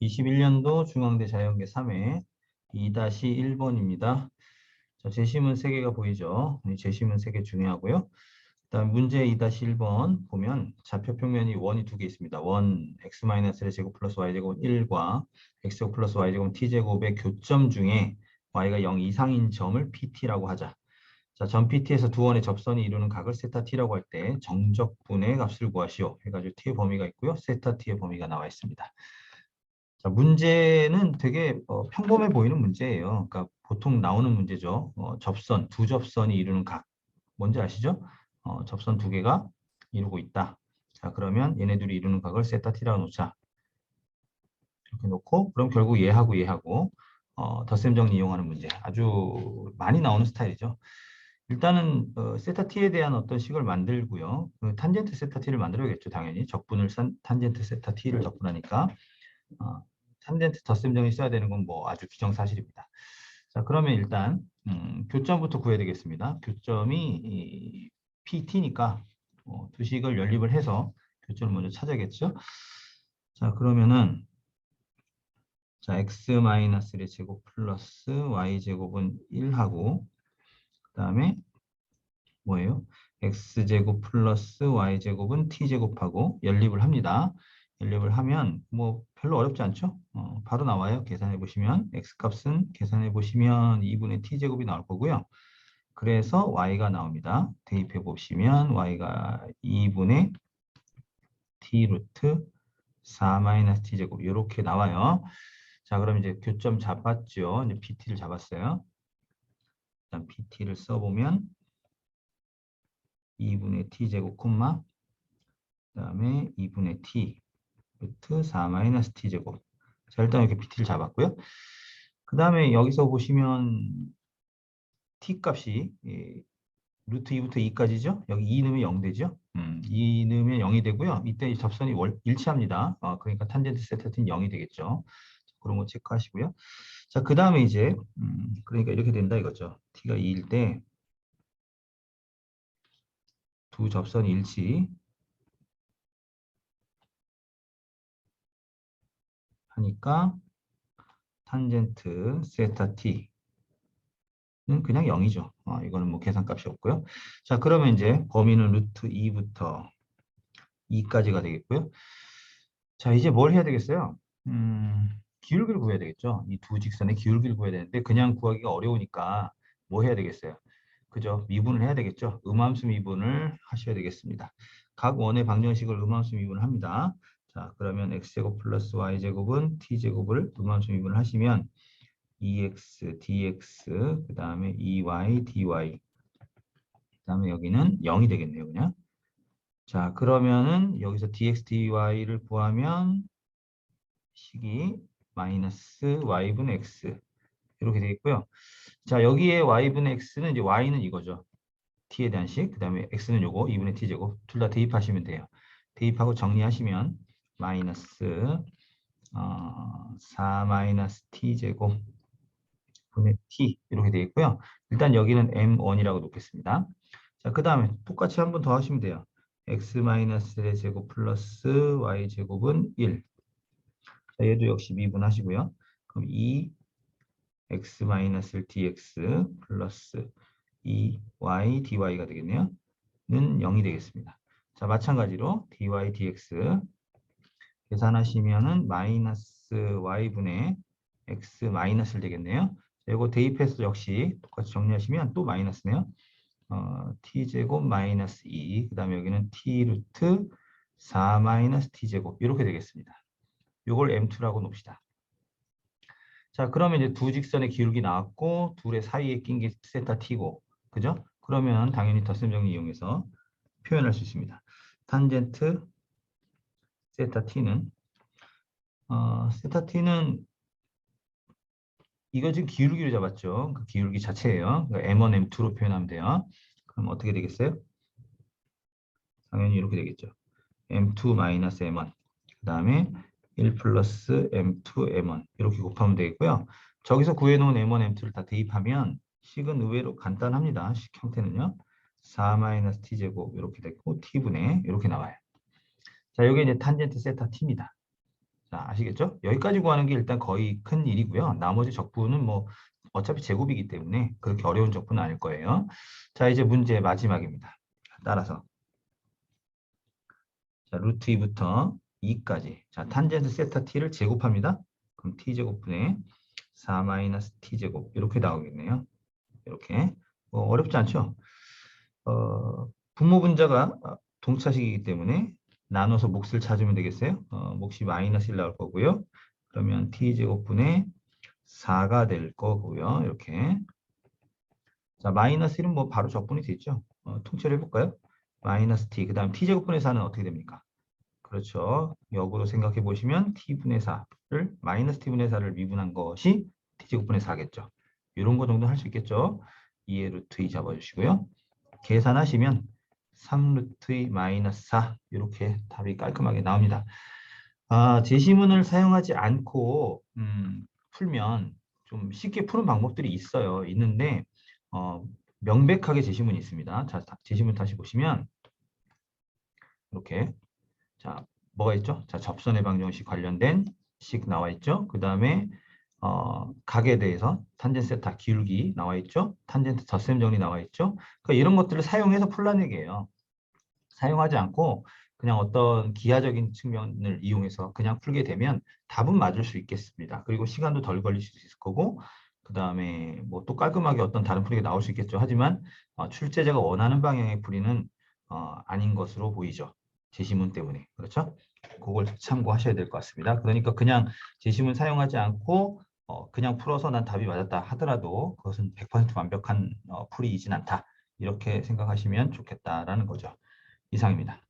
21년도 중앙대 자연계 3회 2-1번입니다. 자, 제시문 3개가 보이죠? 이 제시문 3개 중요하고요. 그다음 문제 2-1번 보면 좌표 평면이 원이 두 개 있습니다. 원 x-1의 제곱 플러스 y제곱 1과 x제곱 플러스 y제곱 t제곱의 교점 중에 y가 0 이상인 점을 pt라고 하자. 자, 점 pt에서 두 원의 접선이 이루는 각을 세타 t라고 할 때 정적분의 값을 구하시오. 해가지고 t의 범위가 있고요. 세타 t의 범위가 나와 있습니다. 자, 문제는 되게 어, 평범해 보이는 문제예요. 그러니까 보통 나오는 문제죠. 어, 접선, 두 접선이 이루는 각. 뭔지 아시죠? 어, 접선 두 개가 이루고 있다. 자, 그러면 얘네들이 이루는 각을 세타 t라고 놓자. 이렇게 놓고 그럼 결국 얘하고 얘하고 어, 덧셈 정리 이용하는 문제. 아주 많이 나오는 스타일이죠. 일단은 어, 세타 t에 대한 어떤 식을 만들고요. 그 탄젠트 세타 t를 만들어야겠죠. 당연히 적분을 산, 탄젠트 세타 t를 적분하니까 어, 탄젠트 덧셈 정이 써야 되는 건 뭐 아주 기정사실입니다. 자 그러면 일단 음, 교점부터 구해야 되겠습니다. 교점이 이, PT니까 어, 두 식을 연립을 해서 교점을 먼저 찾아야겠죠. 자 그러면은 자 x-1의 제곱 플러스 y제곱은 1하고 그 다음에 뭐예요? x제곱 플러스 y제곱은 t제곱하고 연립을 합니다. 연립을 하면 뭐 별로 어렵지 않죠? 어, 바로 나와요. 계산해 보시면 x값은 계산해 보시면 2분의 t제곱이 나올 거고요. 그래서 y가 나옵니다. 대입해 보시면 y가 2분의 t 루트 4 t제곱 이렇게 나와요. 자 그럼 이제 교점 잡았죠. 이제 pt를 잡았어요. 일단 pt를 써보면 2분의 t제곱 콤마 그 다음에 2분의 t 루트 4 마이너스 t제곱 자 일단 이렇게 pt를 잡았고요. 그 다음에 여기서 보시면 t 값이 예, 루트 2부터 2까지죠. 여기 2 넣으면 0 되죠. 음, 2 넣으면 0이 되고요. 이때 접선이 월, 일치합니다. 어, 그러니까 탄젠트 세타는 0이 되겠죠. 그런 거 체크하시고요. 자, 그 다음에 이제 음, 그러니까 이렇게 된다 이거죠. t가 2일 때 두 접선이 일치 하니까 탄젠트 세타 t는 그냥 0이죠. 어, 이거는 뭐 계산값이 없고요. 자, 그러면 이제 범위는 루트 2부터 2까지가 되겠고요. 자, 이제 뭘 해야 되겠어요? 음, 기울기를 구해야 되겠죠. 이 두 직선의 기울기를 구해야 되는데 그냥 구하기가 어려우니까 뭐 해야 되겠어요? 그죠? 미분을 해야 되겠죠. 음함수 미분을 하셔야 되겠습니다. 각 원의 방정식을 음함수 미분을 합니다. 자, 그러면 x제곱 플러스 y제곱은 t제곱을 음함수 미분을 하시면 2x dx 그 다음에 2y dy 그 다음에 여기는 0이 되겠네요. 그냥. 자, 그러면은 여기서 dx dy를 구하면 식이 마이너스 y분의 x 이렇게 되겠고요. 자 여기에 y분의 x는 이제 y는 이거죠. t에 대한 식, 그 다음에 x는 요거 2분의 t제곱 둘 다 대입하시면 돼요. 대입하고 정리하시면 마이너스 어, 4 마이너스 t제곱 분의 t 이렇게 되겠고요. 일단 여기는 m1이라고 놓겠습니다. 자, 그 다음에 똑같이 한 번 더 하시면 돼요. x 마이너스 제곱 플러스 y 제곱은 1. 자, 얘도 역시 미분하시고요. 그럼 2 x 마이너스 dx 플러스 2y dy가 되겠네요. 는 0이 되겠습니다. 자, 마찬가지로 dy dx 계산하시면은 마이너스 y분의 x 마이너스를 되겠네요. 자, 이거 대입해서 역시 똑같이 정리하시면 또 마이너스네요. 어, t제곱 마이너스 2, 그 다음에 여기는 t 루트 4 마이너스 t제곱 이렇게 되겠습니다. 이걸 m2라고 놓읍시다. 자, 그러면 이제 두 직선의 기울기 나왔고 둘의 사이에 낀 게 세타 t고, 그죠? 그러면 당연히 덧셈 정리 이용해서 표현할 수 있습니다. 탄젠트 세타 t는 어, 세타 t는 이거 지금 기울기로 잡았죠. 그 기울기 자체예요. 그러니까 m1, m2로 표현하면 돼요. 그럼 어떻게 되겠어요? 당연히 이렇게 되겠죠. m2 마이너스 m1 그 다음에 1 플러스 m2 m1 이렇게 곱하면 되겠고요. 저기서 구해놓은 m1, m2를 다 대입하면 식은 의외로 간단합니다. 식 형태는요. 4 마이너스 t제곱 이렇게 됐고 t분의 이렇게 나와요. 자, 여기 이제 탄젠트 세타 t입니다. 자, 아시겠죠? 여기까지 구하는 게 일단 거의 큰 일이고요. 나머지 적분은 뭐 어차피 제곱이기 때문에 그렇게 어려운 적분은 아닐 거예요. 자, 이제 문제 마지막입니다. 따라서 자, 루트 2부터 2까지 자, 탄젠트 세타 t를 제곱합니다. 그럼 t제곱분의 4 마이너스 t제곱 이렇게 나오겠네요. 이렇게 뭐 어렵지 않죠? 어, 분모 분자가 동차식이기 때문에 나눠서 몫을 찾으면 되겠어요. 어, 몫이 마이너스 1 나올 거고요. 그러면 t제곱분의 4가 될 거고요. 이렇게 자 마이너스 1은 뭐 바로 적분이 되죠. 어, 통째로 해볼까요? 마이너스 t 그 다음 t제곱분의 4는 어떻게 됩니까? 그렇죠. 역으로 생각해 보시면 t분의 4를 마이너스 t분의 4를 미분한 것이 t제곱분의 4겠죠. 이런 거 정도 할 수 있겠죠. 2의 루트 2 잡아주시고요. 계산하시면 3루트 2 마이너스 4 이렇게 답이 깔끔하게 나옵니다. 아, 제시문을 사용하지 않고 음, 풀면 좀 쉽게 푸는 방법들이 있어요. 있는데 어, 명백하게 제시문이 있습니다. 자, 다- 제시문 다시 보시면 이렇게 자 뭐가 있죠? 자 접선의 방정식 관련된 식 나와 있죠. 그 다음에 어, 각에 대해서 탄젠트 세타 기울기 나와 있죠. 탄젠트 덧셈 정리 나와 있죠. 그러니까 이런 것들을 사용해서 풀라는 얘기예요. 사용하지 않고 그냥 어떤 기하적인 측면을 이용해서 그냥 풀게 되면 답은 맞을 수 있겠습니다. 그리고 시간도 덜 걸릴 수 있을 거고 그 다음에 뭐 또 깔끔하게 어떤 다른 풀이가 나올 수 있겠죠. 하지만 어, 출제자가 원하는 방향의 풀이는 어, 아닌 것으로 보이죠. 제시문 때문에 그렇죠? 그걸 참고하셔야 될 것 같습니다. 그러니까 그냥 제시문 사용하지 않고 어, 그냥 풀어서 난 답이 맞았다 하더라도 그것은 100% 완벽한 어, 풀이이진 않다. 이렇게 생각하시면 좋겠다라는 거죠. 이상입니다.